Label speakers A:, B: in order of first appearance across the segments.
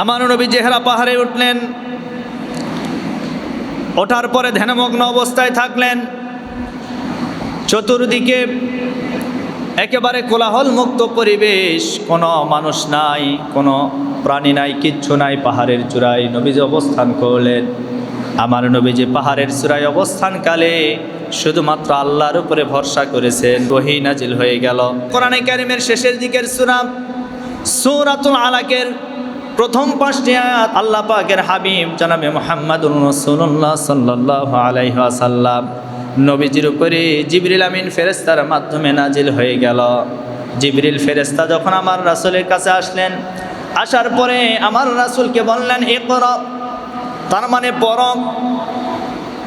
A: আমার নবী জেহরা পাহাড়ে উঠলেন। ওঠার পরে ধ্যানমগ্ন অবস্থায় থাকলেন। চতুর্দিকে একেবারে কোলাহল মুক্ত পরিবেশ। কোনো মানুষ নাই, কোনো প্রাণী নাই, কিচ্ছু নাই পাহাড়ের চূড়ায়। নবীজি অবস্থান করলেন আমার নবীজি পাহাড়ের চূড়ায় অবস্থানকালে শুধুমাত্র আল্লাহর উপরে ভরসা করেছেন, বহি নাজিল হয়ে গেল। কোরআনে কারিমের শেষের দিকের সুরাম সুরাতুল আলাকের প্রথম পাঁচটি আয়াত আল্লাহ পাকের হাবিব জনাবে মোহাম্মদুর রসুল্লাহ সাল্লাহ আলাইহাসাল্লাম নবীজির উপরে জিবরিল আমিন ফেরেস্তার মাধ্যমে নাজিল হয়ে গেল। জিবরিল ফেরেস্তা যখন আমার রাসুলের কাছে আসলেন, আসার পরে আমার রাসুলকে বললেন এ কর তার মানে পরম।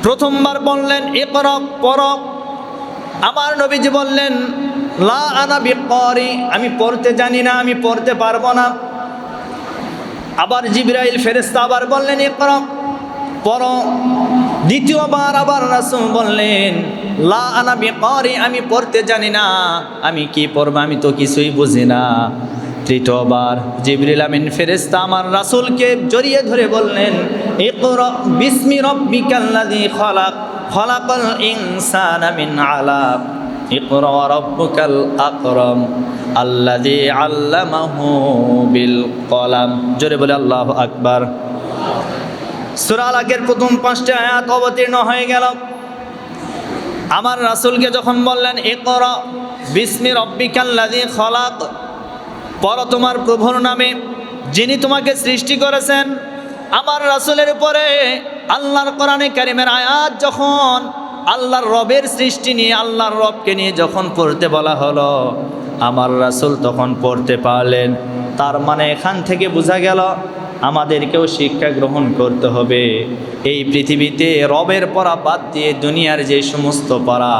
A: প্রথমবার বললেন এ কর পর আমার নবীজি বললেন, লা আনা বিকরি। আমি পড়তে জানি না, আমি পড়তে পারব না। আবার জিব্রাইল ফেরেস্তা আবার বললেন এ কর পর দ্বিতীয়বার আবার রাসুল বললেন, লা আনা বিকরি, আমি পড়তে জানি না। আমি কি পড়ব? আমি তো কিছুই বুঝি না। তৃতীয়বার জিবরিল আমিন ফেরেস্তা আমার রাসুলকে জড়িয়ে ধরে বললেন, ইকরা বিসমি রব্বিকাল্লাযী খলাক, খলাকাল ইনসানা আমিন আলাক। রাব্বুকাল আকরাম আল্লাযী আল্লামাহু বিল কলাম। জোরে বলে আল্লাহু আকবার। সূরা আলাকের প্রথম পাঁচটা আয়াত অবতীর্ণ হয়ে গেল। আমার রাসূলকে যখন বললেন, ইকরা বিসমি রব্বিকাল্লাযী খলাক পর তোমার প্রভুর নামে, যিনি তোমাকে সৃষ্টি করেছেন। আমার রাসুলের উপরে আল্লাহর কোরআনে কারিমের আয়াত যখন আল্লাহর রবের সৃষ্টি নিয়ে আল্লাহর রবকে নিয়ে যখন পড়তে বলা হলো, আমার রাসুল তখন পড়তে পারলেন। তার মানে এখান থেকে বোঝা গেল, আমাদেরকেও শিক্ষা গ্রহণ করতে হবে। এই পৃথিবীতে রবের পড়া বাদ দিয়ে দুনিয়ার যে সমস্ত পড়া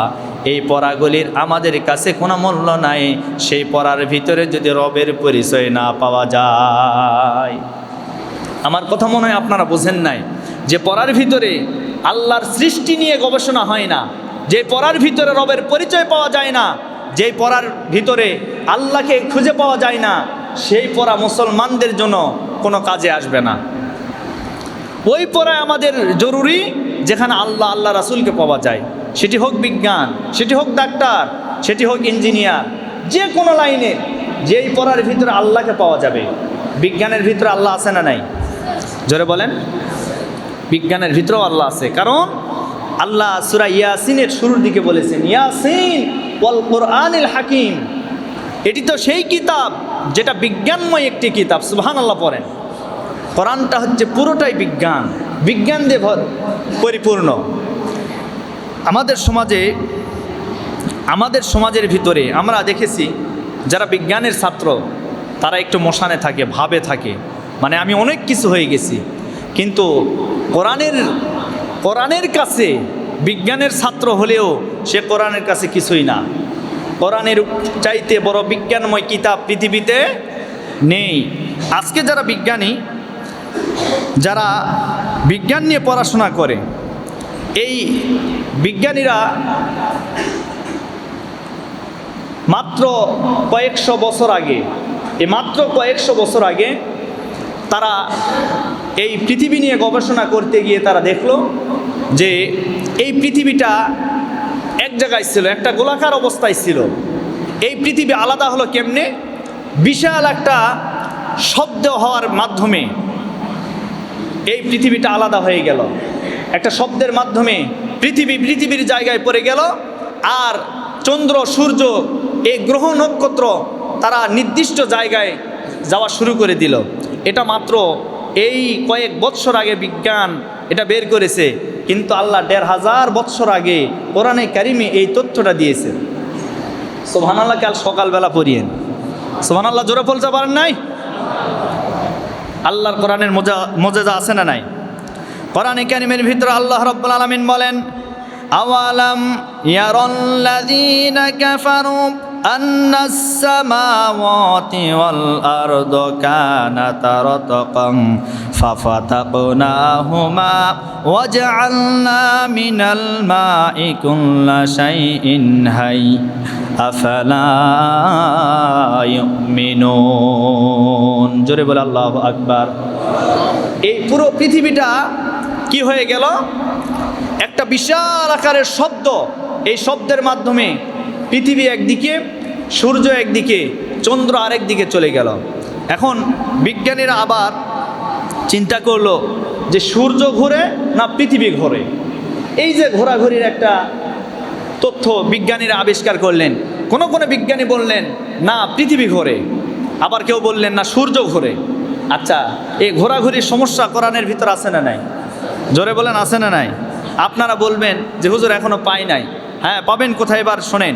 A: এই পড়াগুলির আমাদের কাছে কোনো মূল্য নাই। সেই পড়ার ভিতরে যদি রবের পরিচয় না পাওয়া যায়। আমার কথা মনে হয় আপনারা বোঝেন নাই যে পড়ার ভিতরে আল্লাহর সৃষ্টি নিয়ে গবেষণা হয় না। যে পড়ার ভিতরে রবের পরিচয় পাওয়া যায় না, যেই পড়ার ভিতরে আল্লাহকে খুঁজে পাওয়া যায় না, সেই পড়া মুসলমানদের জন্য কোনো কাজে আসবে না। ওই পড়ায় আমাদের জরুরি, যেখানে আল্লাহ আল্লাহ রাসুলকে পাওয়া যায়। সেটি হোক বিজ্ঞান, সেটি হোক ডাক্তার, সেটি হোক ইঞ্জিনিয়ার, যে কোনো লাইনে যেই পড়ার ভিতরে আল্লাহকে পাওয়া যাবে। বিজ্ঞানের ভিতরে আল্লাহ আছে না নাই? জোরে বলেন। বিজ্ঞানের ভিতরেও আল্লাহ আছে। কারণ আল্লাহ সুরা ইয়াসিনের শুরুর দিকে বলেছেন, ইয়াসিন ওয়াল কোরআনিল হাকিম। এটি তো সেই কিতাব যেটা বিজ্ঞানময় একটি কিতাব সুবহান আল্লাহ পড়েন। কোরআনটা হচ্ছে পুরোটাই বিজ্ঞান। বিজ্ঞান দিয়ে পরিপূর্ণ। আমাদের সমাজে, আমাদের সমাজের ভিতরে আমরা দেখেছি, যারা বিজ্ঞানের ছাত্র, তারা একটু মশানে থাকে, ভাবে থাকে। মানে আমি অনেক কিছু হয়ে গেছি। কিন্তু কোরআনের কোরআনের কাছে বিজ্ঞানের ছাত্র হলেও সে কোরআনের কাছে কিছুই না। কোরআনের চাইতে বড় বিজ্ঞানময় কিতাব পৃথিবীতে নেই। আজকে যারা বিজ্ঞানী, যারা বিজ্ঞান নিয়ে পড়াশোনা করে, এই বিজ্ঞানীরা মাত্র কয়েকশো বছর আগে, এই মাত্র কয়েকশো বছর আগে তারা এই পৃথিবী নিয়ে গবেষণা করতে গিয়ে তারা দেখল যে এই পৃথিবীটা এক জায়গায় ছিল, একটা গোলাকার অবস্থায় ছিল। এই পৃথিবী আলাদা হলো কেমনে? বিশাল একটা শব্দ হওয়ার মাধ্যমে এই পৃথিবীটা আলাদা হয়ে গেল। একটা শব্দের মাধ্যমে পৃথিবী পৃথিবীর জায়গায় পড়ে গেল আর চন্দ্র, সূর্য এই গ্রহ নক্ষত্র তারা নির্দিষ্ট জায়গায় যাওয়া শুরু করে দিল। এটা মাত্র এই কয়েক বৎসর আগে বিজ্ঞান এটা বের করেছে, কিন্তু আল্লাহ দেড় হাজার বৎসর আগে কোরআনে কারিমে এই তথ্যটা দিয়েছে। সোহান আল্লাহ কাল সকালবেলা পড়িয়েন। সোহান আল্লাহ জোরে বলতে পারেন নাই? আল্লাহর কোরআনের মজা, মজেজা আছে না নাই? কোরআনে কারিমের ভিতরে আল্লাহ রব্বুল আলামিন বলেন, আওয়ালাম ইয়ারাল্লাযীনা কাফারু أن السماوات والأرض كانتا رتقا ففتقناهما وجعلنا من الماء كل شيء حي أفلا يؤمنون জোরে বলে আল্লাহ আকবার এই পুরো পৃথিবীটা কি হয়ে গেল একটা বিশাল আকারের শব্দ এই শব্দের মাধ্যমে পৃথিবী একদিকে সূর্য একদিকে, চন্দ্র আরেক দিকে চলে গেল। এখন বিজ্ঞানীরা আবার চিন্তা করল যে সূর্য ঘুরে না পৃথিবী ঘোরে? এই যে ঘোরাঘুরির একটা তথ্য বিজ্ঞানীরা আবিষ্কার করলেন। কোনো কোনো বিজ্ঞানী বললেন, না, পৃথিবী ঘোরে। আবার কেউ বললেন, না, সূর্য ঘোরে। আচ্ছা এই ঘোরাঘুরির সমস্যা কোরআনের ভিতর আছে না নাই? জোরে বলেন, আছে না নাই? আপনারা বলবেন যে, হুজুর, এখনও পাই নাই। হ্যাঁ পাবেন কোথায় এবার শোনেন।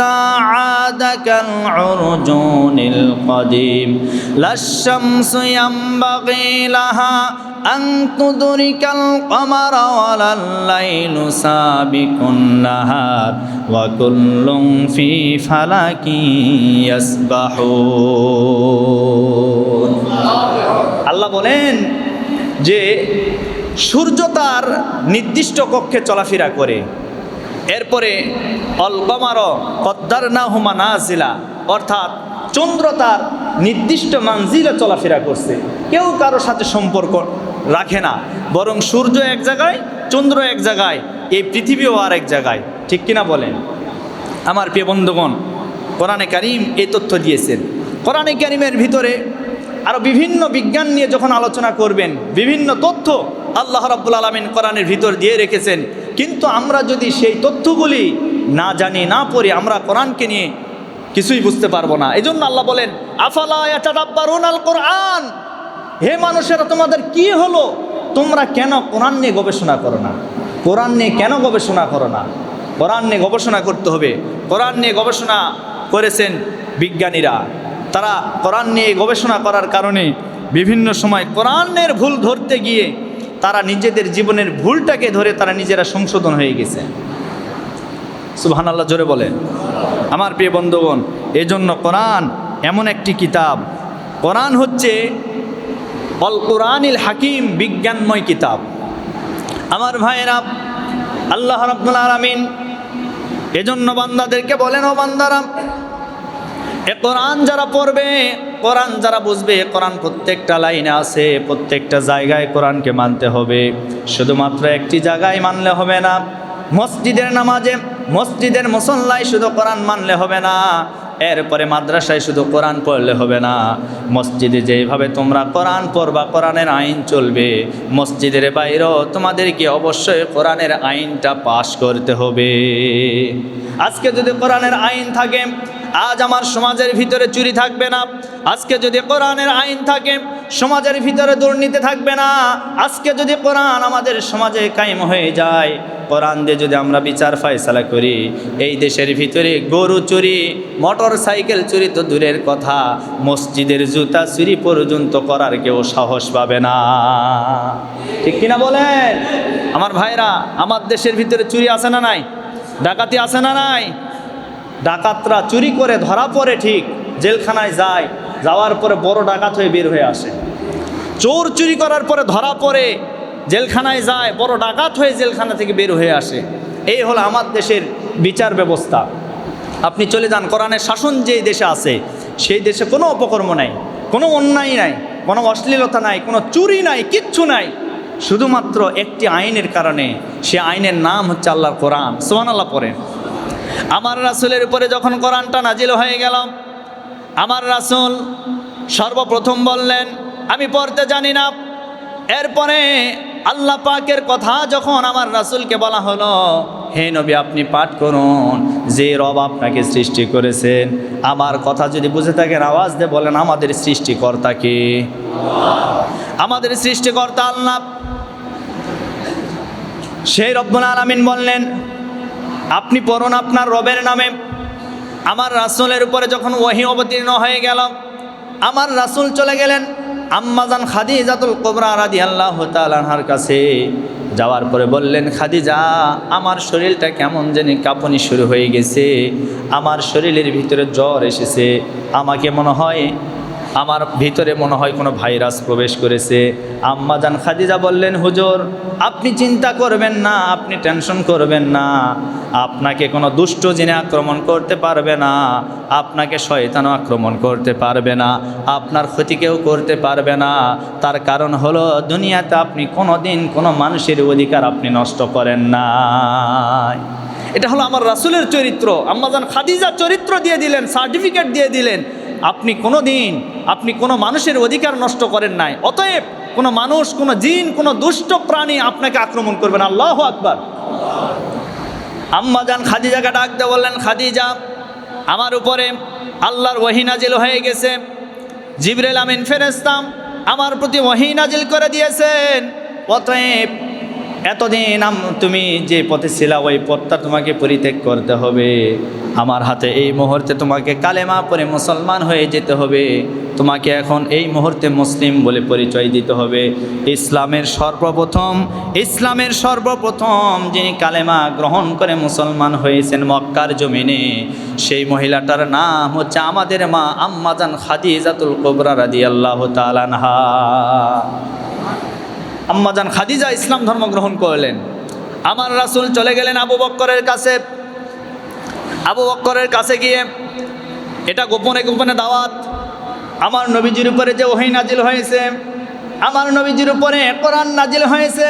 A: عاد كالعرجون القديم لا الشمس ينبغي لها أن تدرك القمر ولا الليل سابق النهار وكل في فلك يسبحون আল্লাহ বলেন যে সূর্য তার নির্দিষ্ট কক্ষে চলাফেরা করে এরপরে অলকমার কদ্দার না হুমা নাজিলা অর্থাৎ চন্দ্র তার নির্দিষ্ট মানজিলে চলাফেরা করছে। কেউ কারও সাথে সম্পর্ক রাখে না, বরং সূর্য এক জায়গায়, চন্দ্র এক জায়গায়, এই পৃথিবীও আর এক জায়গায়। ঠিক কিনা বলেন? আমার প্রিয় বন্ধুগণ, কোরআনে কারিম এই তথ্য দিয়েছেন। কোরআনে কারিমের ভিতরে আরও বিভিন্ন বিজ্ঞান নিয়ে যখন আলোচনা করবেন, বিভিন্ন তথ্য আল্লাহ রাব্বুল আলমিন কোরআনের ভিতর দিয়ে রেখেছেন। কিন্তু আমরা যদি সেই তথ্যগুলি না জানি, না পড়ি, আমরা কোরআনকে নিয়ে কিছুই বুঝতে পারব না। এই জন্য আল্লাহ বলেন, আফালা কোরআন হে মানুষেরা, তোমাদের কি হলো? তোমরা কেন কোরআন নিয়ে গবেষণা করো না? কোরআন নিয়ে কেন গবেষণা করো না? কোরআন নিয়ে গবেষণা করতে হবে। কোরআন নিয়ে গবেষণা করেছেন বিজ্ঞানীরা। তারা কোরআন নিয়ে গবেষণা করার কারণে বিভিন্ন সময় কোরআনের ভুল ধরতে গিয়ে তারা নিজেদের জীবনের ভুলটাকে ধরে তারা নিজেরা সংশোধন হয়ে গেছে। সুবহান আল্লাহ জোরে বলেন। আমার প্রিয় বন্ধুগণ, এজন্য কোরআন এমন একটি কিতাব। কোরআন হচ্ছে অল কোরআনিল হাকিম বিজ্ঞানময় কিতাব। আমার ভাইয়েরা, আল্লাহ রাব্বুল আলামিন এজন্য বান্দাদেরকে বলেন, ও বান্দারা এ কোরআন যারা পড়বে, কোরআন যারা বুঝবে, কোরআন প্রত্যেকটা লাইনে আছে, প্রত্যেকটা জায়গায় কোরআনকে মানতে হবে। শুধুমাত্র একটি জায়গায় মানলে হবে না, মসজিদের নামাজে, মসজিদের মুসল্লায় শুধু কোরআন মানলে হবে না, এরপরে মাদ্রাসায় শুধু কোরআন পড়লে হবে না। মসজিদে যেভাবে তোমরা কোরআন পড়বা, কোরআনের আইন চলবে। মসজিদের বাইরেও তোমাদেরকে অবশ্যই কোরআনের আইনটা পাশ করতে হবে। আজকে যদি কোরআনের আইন থাকে আজ আমার সমাজের ভিতরে চুরি থাকবে না। আজকে যদি কোরআনের আইন থাকে, সমাজের ভিতরে দুর্নীতি থাকবে না। আজকে যদি কোরআন আমাদের সমাজে কায়েম হয়ে যায়, কোরআন দিয়ে যদি আমরা বিচার ফায়সালা করি, এই দেশের ভিতরে গরু চুরি মোটর সাইকেল চুরি তো দূরের কথা, মসজিদের জুতা চুরি পর্যন্ত করার কেউ সাহস পাবে না। ঠিক কিনা বলেন? আমার ভাইরা, আমার দেশের ভিতরে চুরি আছে না নাই? ডাকাতি আছে না নাই? ডাকাতরা চুরি করে, ধরা পড়ে ঠিক, জেলখানায় যায়, যাওয়ার পরে বড় ডাকাত হয়ে বের হয়ে আসে। চোর চুরি করার পরে ধরা পড়ে, জেলখানায় যায়, বড় ডাকাত হয়ে জেলখানা থেকে বের হয়ে আসে। এই হলো আমার দেশের বিচার ব্যবস্থা। আপনি চলে যান, কোরআনের শাসন যেই দেশে আছে, সেই দেশে কোনো অপকর্ম নাই, কোনো অন্যায় নাই, কোনো অশ্লীলতা নাই, কোনো চুরি নাই, কিচ্ছু নাই। শুধুমাত্র একটি আইনের কারণে, সে আইনের নাম হচ্ছে আল্লাহর কোরআন। সোহান আল্লাহ পড়েন। আমার রাসুলের উপরে যখন কোরআনটা নাজিল হয়ে গেল, আমার রাসুল সর্বপ্রথম বললেন, আমি পড়তে জানি না। এরপরে আল্লাহ পাকের কথা যখন আমার রাসুলকে বলা হলো, হে নবী আপনি পাঠ করুন, যে রব আপনাকে সৃষ্টি করেছেন, আমার কথা যদি বুঝে থাকেন, আওয়াজ দিয়ে বলেন, আমাদের সৃষ্টিকর্তাকে আমাদের সৃষ্টিকর্তা আল্লাহ। সেই রব্বুল আলামিন বললেন আপনি পড়ুন আপনার রবের নামে। আমার রাসূলের উপরে যখন ওহি অবতীর্ণ হয়ে গেল আমার রাসূল চলে গেলেন আম্মাজান খাদিজাতুল কোবরা রাদি আল্লাহ তালাহার কাছে। যাওয়ার পরে বললেন, খাদিজা, আমার শরীরটা কেমন জানি কাঁপুনি শুরু হয়ে গেছে। আমার শরীরের ভিতরে জ্বর এসেছে। আমাকে মনে হয় আমার ভিতরে মনে হয় কোনো ভাইরাস প্রবেশ করেছে। আম্মাজান খাদিজা বললেন, হুজুর, আপনি চিন্তা করবেন না, আপনি টেনশন করবেন না। আপনাকে কোনো দুষ্ট জিনে আক্রমণ করতে পারবে না, আপনাকে শয়তানও আক্রমণ করতে পারবে না, আপনার ক্ষতি কেউ করতে পারবে না। তার কারণ হলো, দুনিয়াতে আপনি কোনো দিন কোনো মানুষের অধিকার আপনি নষ্ট করেন না এটা হলো আমার রাসুলের চরিত্র। আম্মাজান খাদিজা চরিত্র দিয়ে দিলেন, সার্টিফিকেট দিয়ে দিলেন। আপনি কোনো দিন, আপনি কোনো মানুষের অধিকার নষ্ট করেন নাই। অতএব কোনো মানুষ, কোনো জিন, কোনো দুষ্ট প্রাণী আপনাকে আক্রমণ করবেন আল্লাহ আকবার। আম্মাজান খাদিজাকে ডাকতে বললেন, খাদিজা, আমার উপরে আল্লাহর ওহিনাজিল হয়ে গেছে। জিবরেল আমিন ফেরেস্তাম আমার প্রতি ওহিনাজিল করে দিয়েছেন। অতএব এতদিন তুমি যে পথে ছিলা, ওই পথটা তোমাকে পরিত্যাগ করতে হবে। আমার হাতে এই মুহূর্তে তোমাকে কালেমা পরে মুসলমান হয়ে যেতে হবে। তোমাকে এখন এই মুহূর্তে মুসলিম বলে পরিচয় দিতে হবে। ইসলামের সর্বপ্রথম ইসলামের সর্বপ্রথম যিনি কালেমা গ্রহণ করে মুসলমান হয়েছেন মক্কার জমিনে, সেই মহিলাটার নাম হচ্ছে আমাদের মা আম্মাজান খাদিজাতুল কোবরা রাদি আল্লাহ তালানহা আম্মাজান খাদিজা ইসলাম ধর্ম গ্রহণ করলেন। আমার রাসূল চলে গেলেন আবু বক্করের কাছে। আবু বক্করের কাছে গিয়ে এটা গোপনে গোপনে দাওয়াত। আমার নবীজির উপরে যে ওহি নাজিল হয়েছে, আমার নবীজির উপরে কোরআন নাজিল হয়েছে,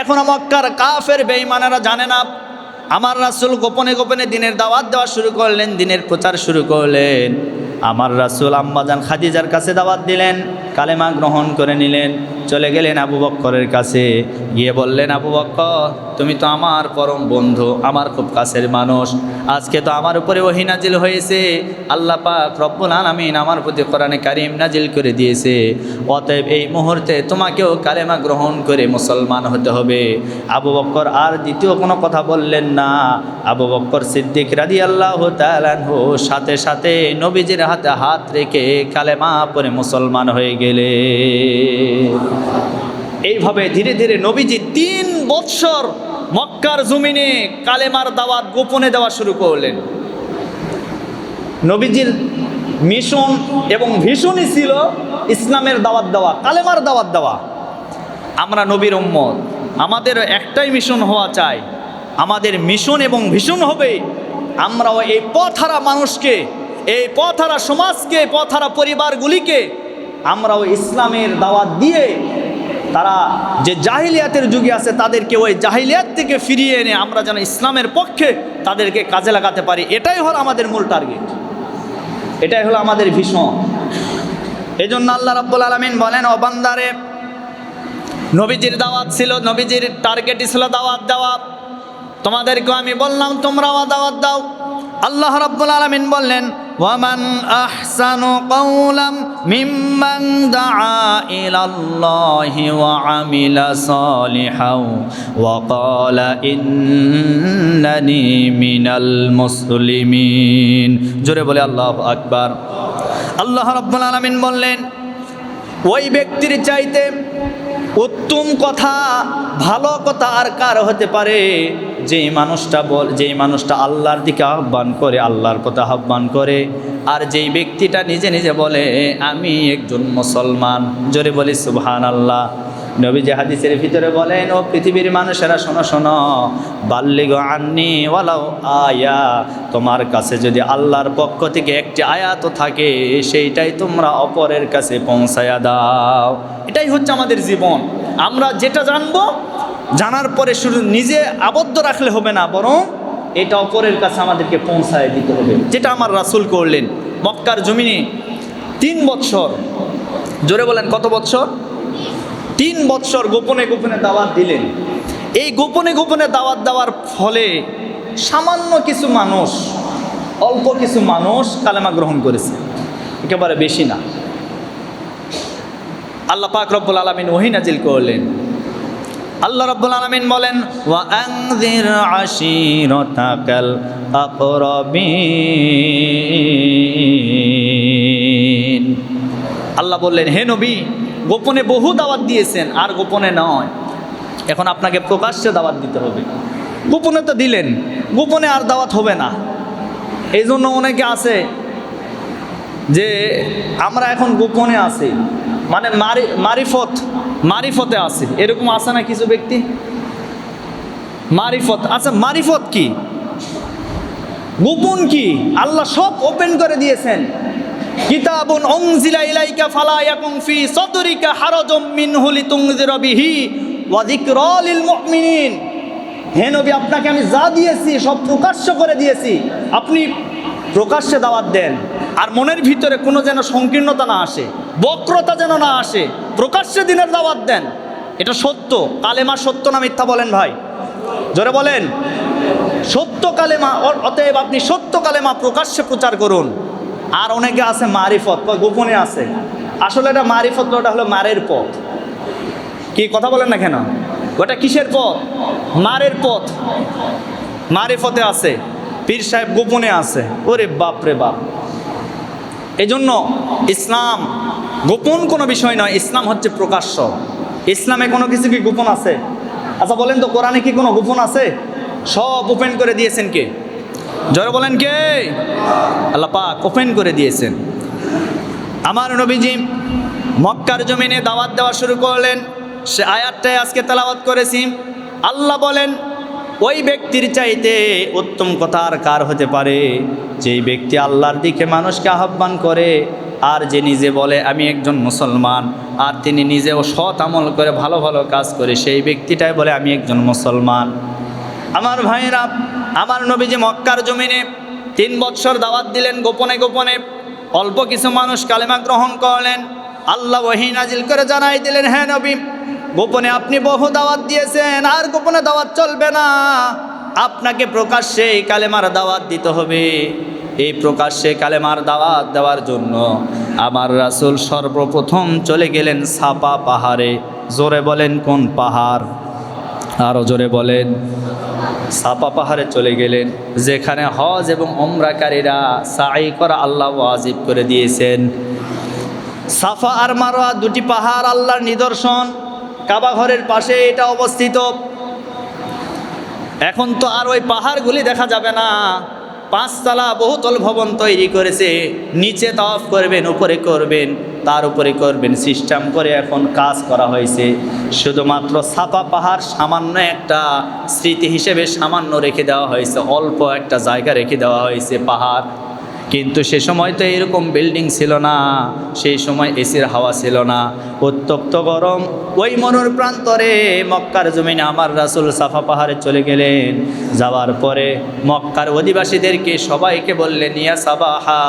A: এখন মক্কার কাফের বেঈমানেরা জানে না। আমার রাসূল গোপনে গোপনে দিনের দাওয়াত দেওয়া শুরু করলেন, দিনের প্রচার শুরু করলেন। আমার রাসূল আম্মাজান খাদিজার কাছে দাওয়াত দিলেন। কালেমা গ্রহণ করে নিলেন, চলে গেলেন আবু বক্করের কাছে। গিয়ে বললেন, আবু বক্কর, তুমি তো আমার পরম বন্ধু, আমার খুব কাছের মানুষ। আজকে তো আমার উপরে ওহি নাজিল হয়েছে। আল্লাহ পাক রব্বুল আলামিন আমার প্রতি কোরআনে কারিম নাজিল করে দিয়েছে। অতএব এই মুহূর্তে তোমাকেও কালেমা গ্রহণ করে মুসলমান হতে হবে। আবু বক্কর আর দ্বিতীয় কোনো কথা বললেন না। আবু বক্কর সিদ্দিক রাদি আল্লাহ সাথে সাথে নবীজির হাতে হাত রেখে কালেমা পরে মুসলমান হয়ে গেলে এইভাবে ধীরে ধীরে নবীজি তিন বৎসর মক্কার জমিনে কালেমার দাওয়াত গোপনে দেওয়া শুরু করলেন। নবীজির মিশন এবং ভীষণই ছিল ইসলামের দাওয়াত দেওয়া, কালেমার দাওয়াত দেওয়া। আমরা নবীর উম্মত আমাদের একটাই মিশন হওয়া চাই। আমাদের মিশন এবং ভীষণ হবে। আমরাও এই পথহারা মানুষকে, এই পথহারা সমাজকে, পথহারা পরিবারগুলিকে আমরাও ইসলামের দাওয়াত দিয়ে তারা যে জাহিলিয়াতের যুগে আছে তাদেরকে ওই জাহিলিয়াত থেকে ফিরিয়ে এনে আমরা যেন ইসলামের পক্ষে তাদেরকে কাজে লাগাতে পারি, এটাই হলো আমাদের মূল টার্গেট। এটাই হলো আমাদের ভীষণ এই জন্য আল্লাহ রাব্বুল আলমিন বলেন অবান্দারে নবীজির দাওয়াত ছিল, নবীজির টার্গেটই ছিল দাওয়াত দেওয়া। তোমাদেরকেও আমি বললাম, তোমরাও দাওয়াত দাও। আল্লাহ রাব্বুল আলামিন বললেন, ওয়ামান আহসানু কাওলাম মিম্মান দাআ ইলাল্লাহি ওয়া আমিলা সালিহাও ওয়া ক্বালা ইন্নানি মিনাল মুসলিমিন। জোরে বলে আল্লাহু আকবার। আল্লাহ রাব্বুল আলামিন বললেন, ওই ব্যক্তির চাইতে উত্তম কথা, ভালো কথা আর কার হতে পারে? যেই মানুষটা বল যেই মানুষটা আল্লাহর দিকে আহ্বান করে, আল্লাহর কথা আহ্বান করে, আর যেই ব্যক্তিটা নিজে নিজে বলে আমি একজন মুসলমান। জোরে বলি সুবহান আল্লাহ নবীজি হাদিসের ভিতরে বলেন, ও পৃথিবীর মানুষেরা, শোনো শোনো, বাল্লিগ আন্নি ওয়ালাও আয়া। তোমার কাছে যদি আল্লাহর পক্ষ থেকে একটি আয়াত থাকে, সেইটাই তোমরা অপরের কাছে পৌঁছায়া দাও। এটাই হচ্ছে আমাদের জীবন। আমরা যেটা জানব জানার পরে শুধু নিজে আবদ্ধ রাখলে হবে না, বরং এটা অপরের কাছে আমাদেরকে পৌঁছায় দিতে হবে। যেটা আমার রাসুল করলেন মক্কার জমিনে তিন বৎসর জোরে বলেন, কত বৎসর তিন বৎসর গোপনে গোপনে দাওয়াত দিলেন। এই গোপনে গোপনে দাওয়াত দেওয়ার ফলে সামান্য কিছু মানুষ, অল্প কিছু মানুষ কালেমা গ্রহণ করেছে। একেবারে বেশি না। আল্লাহ পাক রব্বুল আলমিন ওহি নাজিল করলেন। আল্লাহ রাব্বুল আলামিন বলেন আল্লাহ বললেন, হে নবী, গোপনে বহু দাওয়াত দিয়েছেন, আর গোপনে নয়। এখন আপনাকে প্রকাশ্যে দাওয়াত দিতে হবে। গোপনে তো দিলেন, গোপনে আর দাওয়াত হবে না। এই জন্য অনেকে আছে যে, আমরা এখন গোপনে আছি। মানে মারি, মারিফত, মারিফতে আছে। এরকম আছে না কিছু ব্যক্তি? মারিফত আচ্ছা মারিফত কি? গোপন কি? আল্লাহ সব ওপেন করে দিয়েছেন। কিতাবুন অংজিলা ইলাইকা ফালা ইয়াকুম ফি সদরিকা হারাজুম মিনহু লিতুনজিরা বিহি ওয়া যিকরা লিল মুমিনিন। হে নবী, আপনাকে আমি যা দিয়েছি সব প্রকাশ্য করে দিয়েছি। আপনি প্রকাশ্যে দাওয়াত দেন। আর মনের ভিতরে কোনো যেন সংকীর্ণতা না আসে, বক্রতা যেন না আসে, প্রকাশ্যে দিনের দাওয়াত দেন, এটা সত্য। কালেমা সত্য না মিথ্যা বলেন ভাই? জোরে বলেন। সত্য কালেমা অতএব আপনি সত্য কালেমা প্রকাশ্যে প্রচার করুন। আর অনেকে আছে মারিফত গোপনে আছে। আসলে এটা মারিফত ওটা হলো মারের পথ। কি কথা বলেন না কেন? ওটা কিসের পথ? মারের পথ। মারিফতে আছে, পীর সাহেব গোপনে আছে। ওরে বাপ রে বাপ। এই জন্য ইসলাম গোপন কোনো বিষয় নয়, ইসলাম হচ্ছে প্রকাশ্য। ইসলামে কোনো কিছু কি গোপন আছে? আচ্ছা বলেন তো, কোরআনে কি কোনো গোপন আছে? সব ওপেন করে দিয়েছেন কে? জয় বলেন কে? আল্লাহ পাক ওপেন করে দিয়েছেন। আমার নবীজি মক্কার জমিনে দাওয়াত দেওয়া শুরু করলেন। সে আয়াতটাই আজকে তেলাওয়াত করেছি। আল্লাহ বলেন ওই ব্যক্তির চাইতে উত্তম কথা আর কার হতে পারে? যেই ব্যক্তি আল্লাহর দিকে মানুষকে আহ্বান করে, আর যে নিজে বলে, আমি একজন মুসলমান আর তিনি নিজেও সৎ আমল করে ভালো ভালো কাজ করে, সেই ব্যক্তিটাই বলে, আমি একজন মুসলমান আমার ভাইয়েরা, আমার নবীজি মক্কার জমিনে তিন বৎসর দাওয়াত দিলেন গোপনে গোপনে। অল্প কিছু মানুষ কালেমা গ্রহণ করলেন। আল্লাহ ওহি নাজিল করে জানাই দিলেন হ্যাঁ নবী গোপনে আপনি বহু দাওয়াত দিয়েছেন, আর গোপনে দাওয়াত চলবে না। আপনাকে প্রকাশ্যে এই কালেমার দাওয়াত দিতে হবে। এই প্রকাশ্যে কালেমার দাওয়াত দেওয়ার জন্য আমার রাসুল সর্বপ্রথম চলে গেলেন সাপা পাহাড়ে। জোরে বলেন, কোন পাহাড়? আরও জোরে বলেন, সাপা পাহাড়ে চলে গেলেন, যেখানে হজ এবং ওমরাকারীরা সাই করা আল্লাহ ওয়াজিব করে দিয়েছেন। সাফা আর মারোয়া দুটি পাহাড়, আল্লাহর নিদর্শন। কাবা ঘরের পাশে এটা অবস্থিত। এখন তো আর ওই পাহাড়গুলি দেখা যাবে না। পাঁচতলা বহুতল ভবন তৈরি করেছে। নিচে তফ করবেন, উপরে করবেন, তার উপরে করবেন। সিস্টেম করে এখন কাজ করা হয়েছে। শুধুমাত্র ছাপা পাহাড় সামান্য একটা স্মৃতি হিসেবে সামান্য রেখে দেওয়া হয়েছে। অল্প একটা জায়গা রেখে দেওয়া হয়েছে পাহাড়। কিন্তু সে সময় তো এরকম বিল্ডিং ছিল না, সেই সময় এসির হাওয়া ছিল না। উত্তপ্ত গরম। ওই মনুর প্রান্তরে মক্কার জমিনে আমার রাসুল সাফা পাহাড়ে চলে গেলেন। যাওয়ার পরে মক্কার অধিবাসীদেরকে সবাইকে বললেন, ইয়া সাবাহা,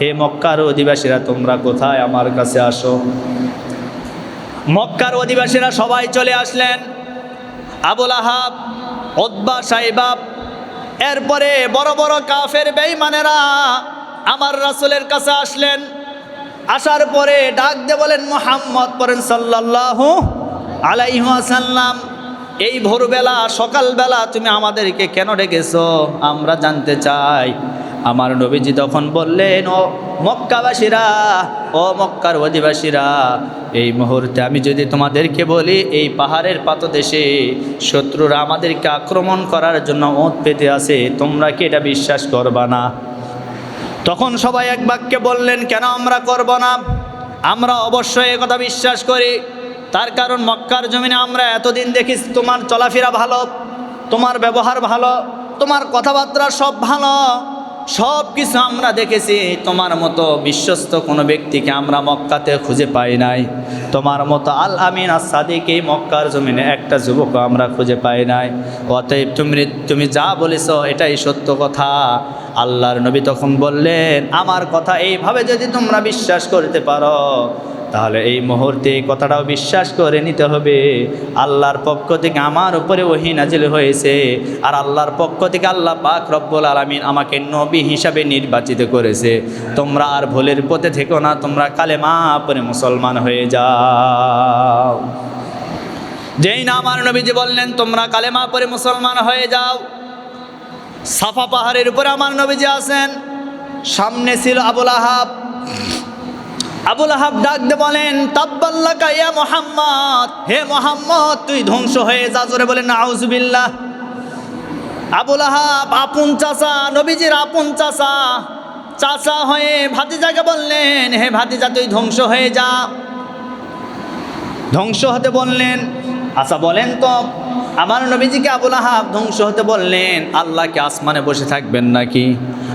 A: হে মক্কার অধিবাসীরা, তোমরা কোথায় আমার কাছে আসো? মক্কার অধিবাসীরা সবাই চলে আসলেন। আবুল আহাব ওদ্বা সাইবাব এরপরে বড় বড় কাফের বেঈমানেরা আমার রাসুলের কাছে আসলেন। আসার পরে ডাক দে বলেন, মোহাম্মদ পরেন সাল্লাহু আলাইহাসাল্লাম এই ভোরবেলা, সকালবেলা তুমি আমাদেরকে কেন ডেকেছ? আমরা জানতে চাই। আমার নবীজি তখন বললেন, ও মক্কাবাসীরা, ও মক্কার অধিবাসীরা, এই মুহূর্তে আমি যদি তোমাদেরকে বলি, এই পাহাড়ের পাতদেশে শত্রুরা আমাদেরকে আক্রমণ করার জন্য ওঁত পেতে আছে, তোমরা কি এটা বিশ্বাস করবা না? তখন সবাই এক বাক্যে বললেন, কেন আমরা করব না? আমরা অবশ্যই এ কথা বিশ্বাস করি। তার কারণ মক্কার জমিনে আমরা এতদিন দেখি তোমার চলাফেরা ভালো, তোমার ব্যবহার ভালো, তোমার কথাবার্তা সব ভালো। সব কিছু আমরা দেখেছি, তোমার মতো বিশ্বস্ত কোনো ব্যক্তিকে আমরা মক্কাতে খুঁজে পাই নাই। তোমার মতো আল আমিন আর সাদিক মক্কার জমিনে একটা যুবক আমরা খুঁজে পাই নাই। অতএব তুমি তুমি যা বলেছ এটাই সত্য কথা। আল্লাহর নবী তখন বললেন, আমার কথা এইভাবে যদি তোমরা বিশ্বাস করতে পারো তাহলে এই মুহূর্তে এই কথাটাও বিশ্বাস করে নিতে হবে। আল্লাহর পক্ষ থেকে আমার উপরে ওহি নাজিল হয়েছে। আর আল্লাহর পক্ষ থেকে আল্লাহ পাক রব্বুল আলমিন আমাকে নবী হিসাবে নির্বাচিত করেছে। তোমরা আর ভুলের পথে থেকো না, তোমরা কালেমা পরে মুসলমান হয়ে যাও। যেই না আমার নবীজি বললেন, তোমরা কালেমা পরে মুসলমান হয়ে যাও। সাফা পাহাড়ের উপরে আমার নবীজি আছেন। সামনে ছিল আবুল আহাব। আবুল আহাব ডাক দে বলেন তাব্বাল্লাকা ইয়া মোহাম্মদ। হে মোহাম্মদ, তুই ধ্বংস হয়ে যা। জোরে বলেন আউজুবিল্লাহ আবুল আহাব, আপন চাচা, নবীজির আপন চাচা। চাচা হয়ে ভাতিজাকে বললেন, হে ভাতিজা, তুই ধ্বংস হয়ে যা। ধ্বংস হতে বললেন আচ্ছা বলেন তো, আমার নবীজিকে আবুল আহাব ধ্বংস হতে বললেন আল্লাহকে আসমানে বসে থাকবেন নাকি?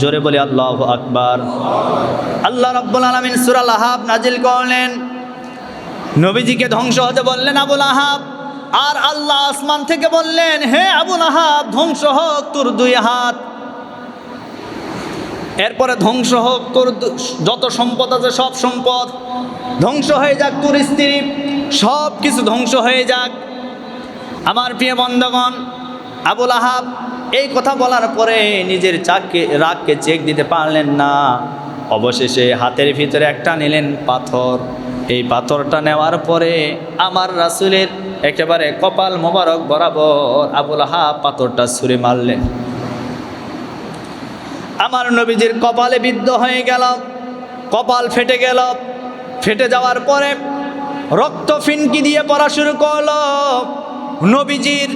A: জোরে বলি আল্লাহু আকবার। আল্লাহ রাব্বুল আলামিন সুরাল লাহাব নাজিল করলেন। নবীজিকে ধ্বংস হতে বললেন আবুল আহাব আর আল্লাহ আসমান থেকে বললেন, হে আবুল আহাব ধ্বংস হোক তোর দুই হাত। এরপরে ধ্বংস হোক তোর যত সম্পদ আছে সব সম্পদ ধ্বংস হয়ে যাক তোর স্ত্রী সব কিছু ধ্বংস হয়ে যাক। আমার প্রিয় বন্ধগণ আবুল আহাব এই কথা বলার পরে নিজের চাককে, রাগকে চেক দিতে পারলেন না। অবশেষে হাতের ভিতরে একটা নিলেন পাথর। এই পাথরটা নেওয়ার পরে আমার রাসুলের একেবারে কপাল মোবারক বরাবর আবুল হা পাথরটা ছুঁড়ে মারলেন। আমার নবীজির কপালে বিদ্ধ হয়ে গেল, কপাল ফেটে গেল। ফেটে যাওয়ার পরে রক্ত ফিনকি দিয়ে পড়া শুরু করল। নবীজির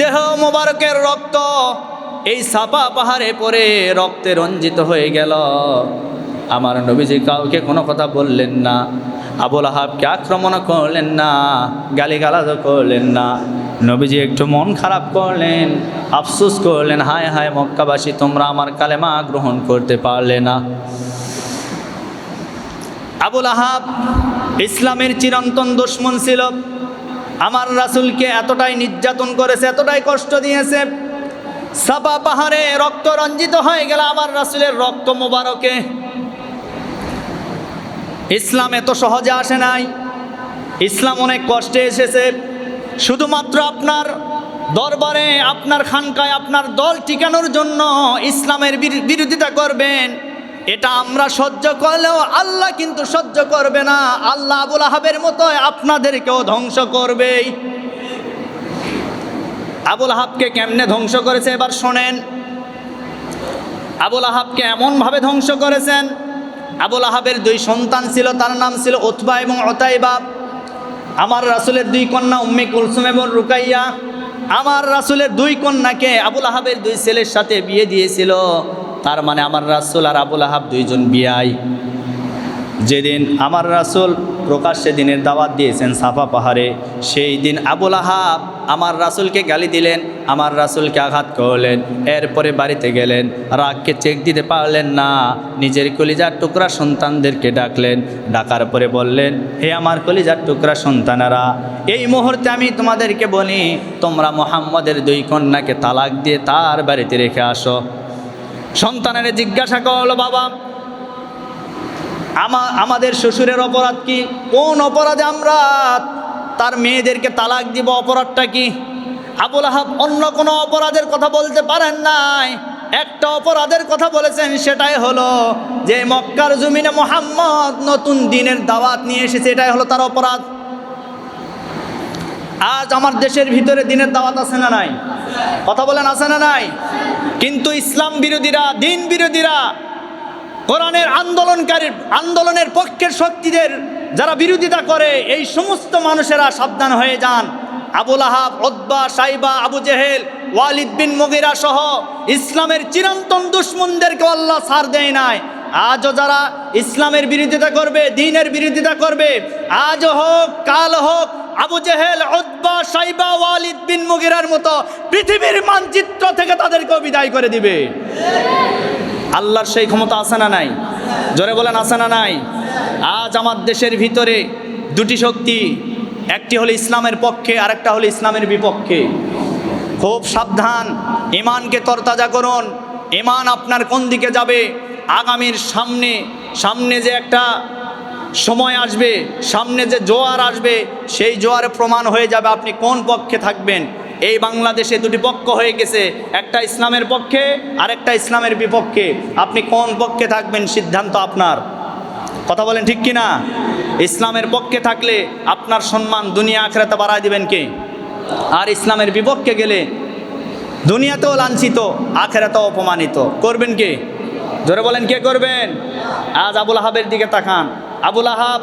A: দেহ মোবারকের রক্ত এই সাপা পাহাড়ে পরে রক্তে রঞ্জিত হয়ে গেল। আমার নবীজি কাউকে কোনো কথা বললেন না। আবুল আহাবকে আক্রমণ করলেন না গালিগালাজও করলেন না। নবীজি একটু মন খারাপ করলেন, আফসোস করলেন, হায় হায় মক্কাবাসী, তোমরা আমার কালেমা গ্রহণ করতে পারলে না। আবুল আহাব ইসলামের চিরন্তন দুশ্মন ছিল। আমার রাসূলকে এতটাই নির্যাতন করেছে, এতটাই কষ্ট দিয়েছে। সাপা পাহাড়ে রক্ত রঞ্জিত হয়ে গেল আমার রাসুলের রক্ত মোবারকে। ইসলাম এত সহজে আসে নাই। ইসলাম অনেক কষ্টে এসেছে। শুধুমাত্র আপনার দরবারে, আপনার খানকায়, আপনার দল টিকানোর জন্য ইসলামের বির- বিরোধিতা করবেন। এটা আমরা সহ্য করলেও আল্লাহ কিন্তু সহ্য করবে না। আল্লাহ আবুল আহাবের মতো আপনাদেরকেও ধ্বংস করবেই। আবুল আহাবকে কেমনে ধ্বংস করেছে এবার শোনেন। আবুল আহাবকে এমনভাবে ধ্বংস করেছেন। আবুল আহাবের দুই সন্তান ছিল, তার নাম ছিল ওতবা এবং অতাইবা আমার রাসুলের দুই কন্যা উম্মে কুলসুম এবং রুকাইয়া। আমার রাসুলের দুই কন্যাকে আবুল আহাবের দুই ছেলের সাথে বিয়ে দিয়েছিল। তার মানে আমার রাসুল আর আবুল আহাব দুইজন বিয়াই যেদিন আমার রাসুল প্রকাশ্যে দিনের দাওয়াত দিয়েছেন সাফা পাহাড়ে, সেই দিন আবুল আহাব আমার রাসুলকে গালি দিলেন, আমার রাসুলকে আঘাত করলেন, এরপরে বাড়িতে গেলেন, রাগকে চেক দিতে পারলেন না, নিজের কলিজার টুকরা সন্তানদেরকে ডাকলেন, ডাকার পরে বললেন, হে আমার কলিজার টুকরা সন্তানেরা, এই মুহূর্তে আমি তোমাদেরকে বলি, তোমরা মোহাম্মদের দুই কন্যাকে তালাক দিয়ে তার বাড়িতে রেখে আসো। সন্তানের জিজ্ঞাসা করল, বাবা, আমা, আমাদের শ্বশুরের অপরাধ কি? কোন অপরাধে আমরা তার মেয়েদেরকে তালাক দিব? অপরাধটা কি? আবুল আহাব অন্য কোনো অপরাধের কথা বলতে পারেন নাই। একটা অপরাধের কথা বলেছেন, সেটাই হলো যে মক্কার জমিনে মোহাম্মদ নতুন দিনের দাওয়াত নিয়ে এসেছে, এটাই হলো তার অপরাধ। আজ আমার দেশের ভিতরে দিনের দাওয়াত আছে না নাই? কথা বলেন, আছে না নাই? কিন্তু ইসলাম বিরোধীরা, দিন বিরোধীরা, কোরআনের আন্দোলনকারী, আন্দোলনের পক্ষের শক্তিদের যারা বিরোধিতা করে, এই সমস্ত মানুষেরা সাবধান হয়ে যান। আবুল আহাব ওদ্বা সাইবা, আবু জেহেল, ওয়ালিদ বিন মগিরা সহ ইসলামের চিরন্তন দুশ্মনদেরকে আল্লাহ সার দেয় নাই। আজও যারা ইসলামের বিরোধিতা করবে, দিনের বিরোধিতা করবে, আজও হোক, কাল হোক আবু জেহেল ওদ্বা সাইবা, ওয়ালিদ বিন মগিরার মতো পৃথিবীর মানচিত্র থেকে তাদেরকেও বিদায় করে দিবে। আল্লাহর সেই ক্ষমতা আছে না নাই? জোরে বলেন, আছে না নাই? আজ আমার দেশের ভিতরে দুটি শক্তি, একটি হলো ইসলামের পক্ষে, আরেকটা হলো ইসলামের বিপক্ষে। খুব সাবধান ইমানকে তরতাজা করুন। ইমান আপনার কোন দিকে যাবে? আগামীর সামনে সামনে যে একটা সময় আসবে, সামনে যে জোয়ার আসবে, সেই জোয়ারে প্রমাণ হয়ে যাবে আপনি কোন পক্ষে থাকবেন। এই বাংলাদেশে দুটি পক্ষ হয়ে গেছে, একটা ইসলামের পক্ষে আর একটা ইসলামের বিপক্ষে। আপনি কোন পক্ষে থাকবেন সিদ্ধান্ত আপনার। কথা বলেন ঠিক কি না ইসলামের পক্ষে থাকলে আপনার সম্মান দুনিয়া আখেরাতে বাড়ায় দিবেন কে? আর ইসলামের বিপক্ষে গেলে দুনিয়াতেও লাঞ্ছিত, আখেরাতেও অপমানিত। করবেন কে? জোরে বলেন কে করবেন? আজ আবুল আহাবের দিকে তাকান। আবুল আহাব,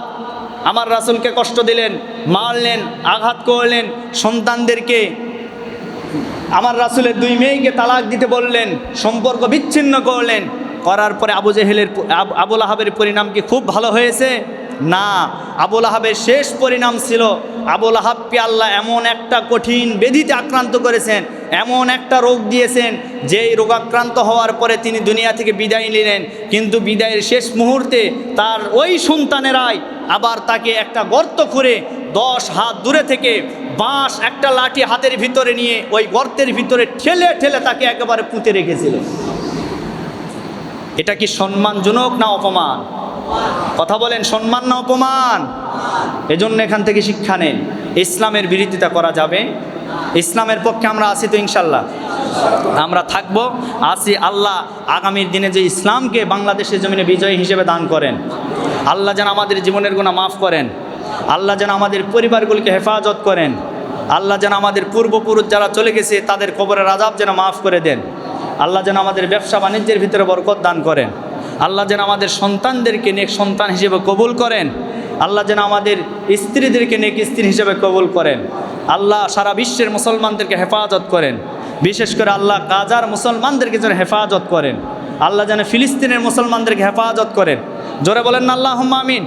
A: আমার রাসুলকে কষ্ট দিলেন মারলেন আঘাত করলেন, সন্তানদেরকে, আমার রাসুলের দুই মেয়েকে তালাক দিতে বললেন, সম্পর্ক বিচ্ছিন্ন করলেন। করার পরে আবু জেহেলের আব- আবুল আহাবের পরিণাম কি খুব ভালো হয়েছে? না, আবুল আহাবের শেষ পরিণাম ছিল, আবুল আহাবকে আল্লাহ এমন একটা কঠিন ব্যাধিতে আক্রান্ত করেছেন, এমন একটা রোগ দিয়েছেন, যেই রোগাক্রান্ত হওয়ার পরে তিনি দুনিয়া থেকে বিদায় নিলেন, কিন্তু বিদায়ের শেষ মুহূর্তে তার ওই সন্তানেরাই আবার তাকে একটা গর্ত করে দশ হাত দূরে থেকে বাঁশ একটা লাঠি হাতের ভিতরে নিয়ে ওই গর্তের ভিতরে ঠেলে ঠেলে তাকে একেবারে পুঁতে রেখেছিল। এটা কি সম্মানজনক না অপমান? কথা বলেন, সম্মান না অপমান? এজন্য এখান থেকে শিক্ষা নেন। ইসলামের বিরোধিতা করা যাবে। ইসলামের পক্ষে আমরা আছি তো ইনশাল্লাহ। আমরা থাকব আসি আল্লাহ আগামীর দিনে যে ইসলামকে বাংলাদেশের জমিনে বিজয়ী হিসেবে দান করেন। আল্লাহ যেন আমাদের জীবনের গুণা মাফ করেন। আল্লাহ যেন আমাদের পরিবারগুলিকে হেফাজত করেন। আল্লাহ যেন আমাদের পূর্বপুরুষ যারা চলে গেছে, তাদের কবরের আজাব যেন মাফ করে দেন। আল্লাহ যেন আমাদের ব্যবসা বাণিজ্যের ভিতরে বরকত দান করেন। আল্লাহ যেন আমাদের সন্তানদেরকে নেক সন্তান হিসেবে কবুল করেন। আল্লাহ যেন আমাদের স্ত্রীদেরকে নেক স্ত্রী হিসেবে কবুল করেন। আল্লাহ সারা বিশ্বের মুসলমানদেরকে হেফাজত করেন। বিশেষ করে আল্লাহ গাজার মুসলমানদেরকে যেন হেফাজত করেন। আল্লাহ যেন ফিলিস্তিনের মুসলমানদেরকে হেফাজত করেন। জোরে বলেন না আল্লাহ আমিন।